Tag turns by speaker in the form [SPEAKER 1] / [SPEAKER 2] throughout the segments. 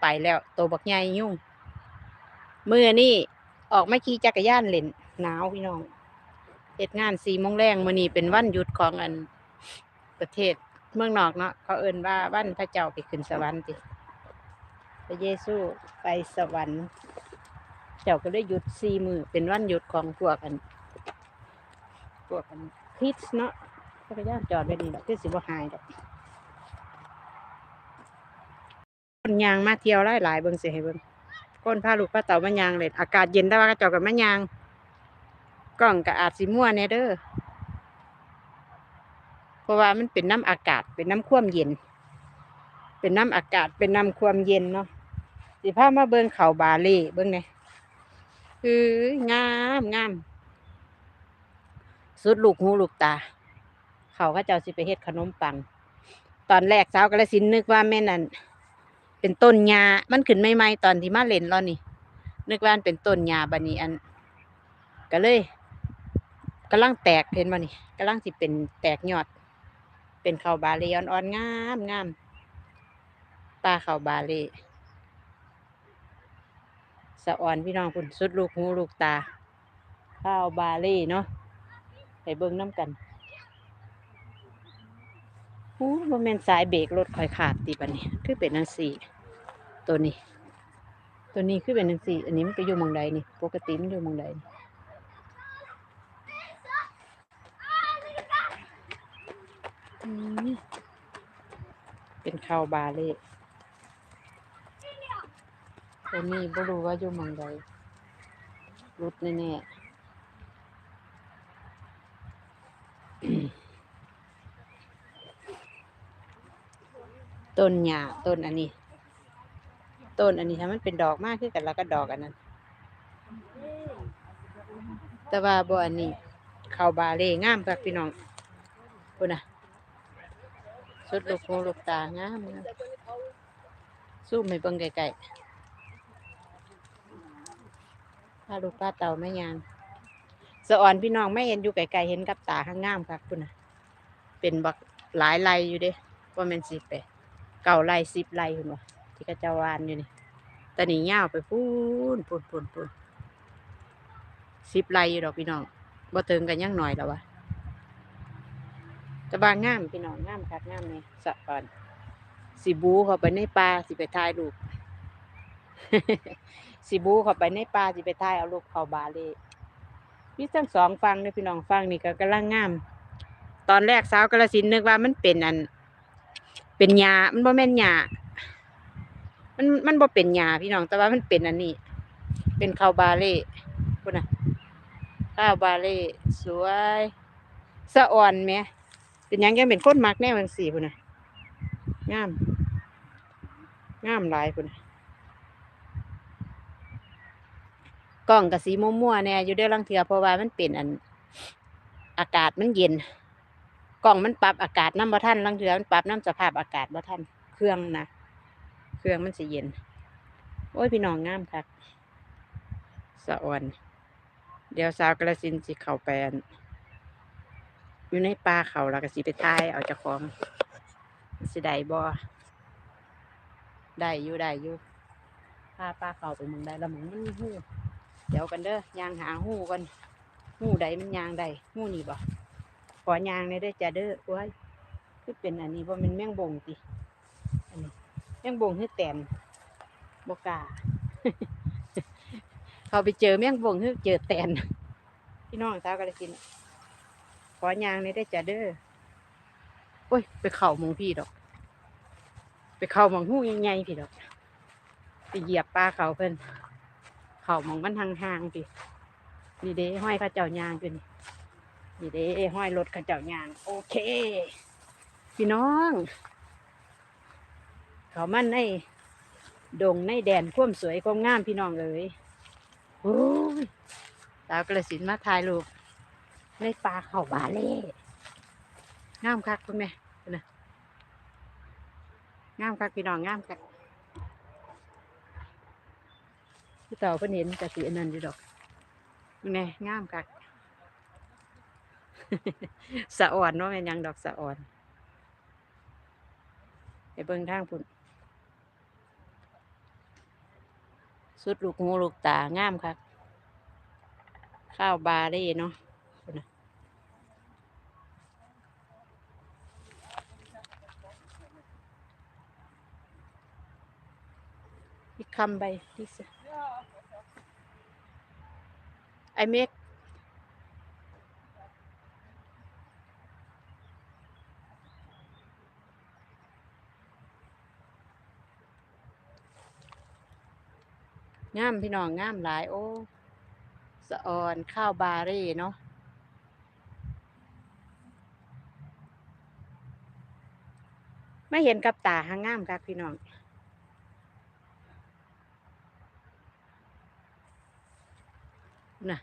[SPEAKER 1] ไปแล้วโตวบักใหญ่ยุ่งมือนี่ออกไมาขี่จักรยานเล่นหนาวพี่น้องเหตุงานสี่โมงแรงมื้อนี้เป็นวันหยุดของอันประเทศเมืองนอกเนาะเขาเอิ้นว่าวันพระเจ้าไปขึ้นสวรรค์ติพระเยซูไปสวรรค์ เจ้าก็ได้หยุดสี่มือเป็นวันหยุดของพวกอันพวกอันคริสเนาะจักรยานจอดไว้นี่ดอกคือสิบ่หายดอก คนยางมาเที่ยวหลายหลายๆเบิ่งเสิให้เบิ่งคนพาลูกพาเต่ามายางเลยอากาศเย็นแต่ว่าก็เจอกันมายางกล้องก็อาจสิมั่วแน่เด้อเพราะว่ามันเป็นน้ำอากาศเป็นน้ำความเย็น เป็นน้ำอากาศเป็นน้ำความเย็นเนาะสิพามาเบิ่งเขาบาเล่เบิ่งไงคืองามงามสุดลูกหูลูกตา เขาก็เจ้าสิไปเฮ็ดขนมปัง ตอนแรกสาวกระสินนึกว่าแม่นั่น เป็นต้นหญ้ามันขึ้นใหม่ๆตอนที่มาเล่นแล้วนี่ นึกว่ามันเป็นต้นหญ้าบัดนี้อันก็เลยกำลังแตกเห็นบ่นี่กำลังสิเป็นแตกยอด เป็นข้าวบาเลีอ่อนๆงามงามปลาข้าวบาเลีสะอ่อนพี่น้องพุ่นสุดลูกหูลูกตา ข้าวบาเลีเนาะไปเบิ่งน้ำกัน โอ้บ่แมนสายเบรกรถข่อยขาดติบัดนี้คือเป็นจังซี่ตัวนี้ ตัวนี้คือเป็นจังซี่ อันนี้มันไปอยู่มองใดนี่ ปกติมันอยู่มองใดเป็นข้าวบาเล่ตัวนี้บ่รู้ว่าอยู่มองใดรุดแน่ๆ ต้นหญ้าต้นอันนี้ ต้นอันนี้ถ้ามันเป็นดอกมากขึ้นกันแล้วก็ดอกอันนั้น แต่ว่าบ่อันนี้ข้าวบาเล่งามครับพี่น้องพุ่นะสุดลูกหูลูกตางามงามสู้ไม่เบิ่งไกลๆพาลูกพาเต่าแม่ยางสะอ่อนพี่น้องไม่เห็นอยู่ไกลๆเห็นกับตาข้างงามครับพุ่นะเป็นบักหลายไร่อยู่เด้ว่าม่นสิไป เก่าไร่สิบไร่พุ่นว่ะที่กระจาวานอยู่นี่ตอนนี้ยาวไปพูนพูนพูนพูนสิบไร่อยู่ดอกพี่น้องบ่เติงกันยังหน่อยแล้ววะแตะบางงามพี่น้องงามคักงามเลยสะก่อนสิบูเข้าไปในป่าสิไปถ่ายรูปสิบูเข้าไปในป่าสิไปถ่ายเอารูปเขาบาเล่มีทั้งสองฟังเลยพี่น้องฟังนี่ก็กำลังงาม ตอนแรกสาวกระสินนึกว่ามันเป็นอัน เป็นหญ้ามันบ่แม่นหญ้ามันมันบ่เป็นหญ้าพี่น้องแต่ว่ามันเป็นอันนี้ เป็นข้าวบาเล่พุ่นน่ะข้าวบาเล่สวยสะอ่อนแหมเป็นหยังยังเป็นคนมักแนวจังซี่พุ่นน่ะงามงามหลายพุ่นน่ะกล้องก็สีมัวๆแน่อยู่เด้ลังเทือเพราะว่ามันเป็นอัน อากาศมันเย็น กล้องมันปรับอากาศน้ำบ่ทันลังเทือมันปรับน้ำสภาพอากาศบ่ทันเครื่องนะเครื่องมันสิเย็น โอ้ยพี่น้องงามคักสะอ่อน เดี๋ยวสาวกระสินสิเข้าไปนอยู่ในป่าเขาแล้วก็สิไปถ่ายเอาจ้าของสิได้บ่ได้อยู่ได้อยู่พาป้าเขาไปมึงได้ล้วหมึงมันมีหูเดี๋ยวกันเด้อยางหาหูกันหูใดมันยางใดหูนี่บ่ อยางในอยเด้อจ้าเด้อโอ้ยคือเป็นอันนี้บ่แมันแมงบงติอันนี้แมงบงคือแตนบกาเขาไปเจอแมงบงคือเจอแตนพี่น้องสาวกระสินขอยางในอยได้อจ้ะเด้อโอ้ย ไปเข่ามองพี่ดอก ไปเข่ามองหูใหญ่ๆพี่ดอกไปเหยียบปลาเขาเพิ่นเข่ามองมันห่างๆพี่นี่เด้ห้อยข้าเจ้ายางอยู่นี่ นี่เด้ห้อยรถข้าเจ้ายางโอเค พี่น้อง เขามันในดงในแดนความสวยความงามพี่น้องเอ๋ยโอ้ยสาวกระสินมาถ่ายรูปในป่าเขาบาเล่งามคักคุณแม่นะงามคักพี่น้องงามคักพี่ต่อเพิ่นเห็นกระสีอันนั้นอยู่ดอกคุณแม่งามคัก สะอ่อนเนาะแม่นยังดอกสะอ่อนไปเบิ่งทางพุ่นสุดลูกหูลูกตางามครับข้าวบาเร่เนาะพุ่นะอีกคำไปที่สไอเมกามพี่น้องงามหลาย โอ้สะออนข้าวบาเร่เนาะไม่เห็นกับตาหางงามครับพี่น้องน่ะ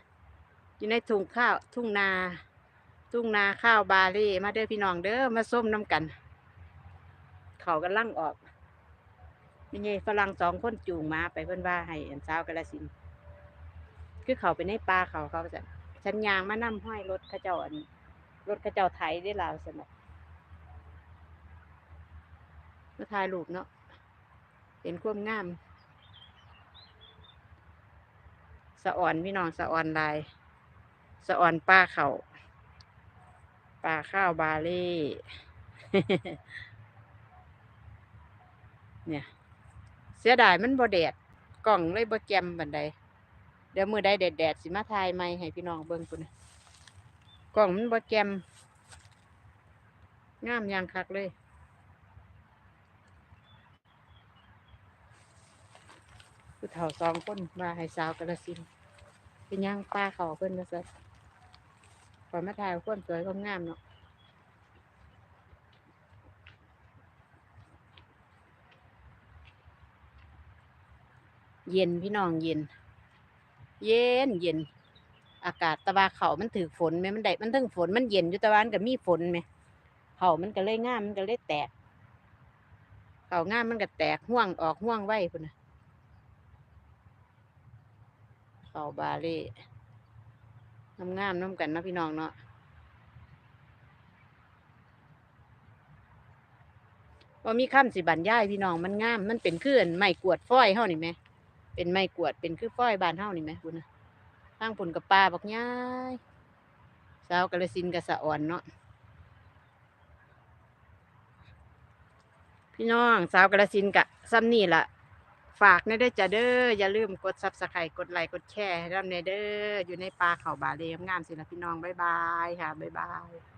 [SPEAKER 1] อยู่ในทุ่งข้าวทุ่งนา ทุ่งนาข้าวบาเร่มาเด้อพี่น้องเด้อมาส้มน้ำกัน เขากันลั่งออก มีไงฝรั่งสองคนจูงมาไปเพิ่อนว่าให้อันเช้ากาลสินคือเขาไปในป่าเขาเขาจะฉันยางมานั่ห้อยรถข้าเจ้าอันรถข้าเจ้าไถได้ลาวสนอกมาถ่ายรูปเนาะเห็นความงาม สะอ่อนพี่น้องสะอ่อนลาย สะอ่อนป้าเขาปลาข้าวบาเล่เนี่ย สียดายมันบ่แดดกล่องเลยบ่แจมบันไดเดี๋ยวมือใดแดดแดดสิมาถ่ายใหม่ให้พี่น้องเบิ่งพุ่นน่ะกล่องมันบ่แจมงามอยางคักเลยผู้เฒ่าสองคนมาให้สาวกระสินเป็นย่างป้าเขาเพิ่นนะซัดขอมาถ่ายคนสวยความงามเนาะ เย็นพี่น้องเย็น เย็นเย็น อากาศตะวาเขามันถือฝนไหมมันได้มันถึงฝนมันเย็นอยู่ตะวันก็มีฝนไหมเขามันก็เลยง่ามมันก็เลยแตกเขาง่ามมันก็แตกห่วงออกห่วงไว้พุ่นนะเขาบาเล่น้ำงามน้ำกันนะพี่น้องเนาะว่ามีคำสิบรรยายพี่น้องมันงาม มันเป็นคืออันไม้กวดฝ้อยเฮานี่ไหม เป็นไม้กวดเป็นคือฝ้อยบานเฮานี่ไหมคุณนะทางผลกับปลาบักย้ายสาวกระสินกับสะอ่อนเนาะพี่น้องสาวกระสินกะซ้ำนี่ละฝากในเด้อจ้ะเด้ออย่าลืมกดซับสไครต์กดไลค์กดแชร์ให้เราในเด้ออยู่ในปลาเขาบาเลงามสิละพี่น้องบ๊ายบายค่ะบ๊ายบาย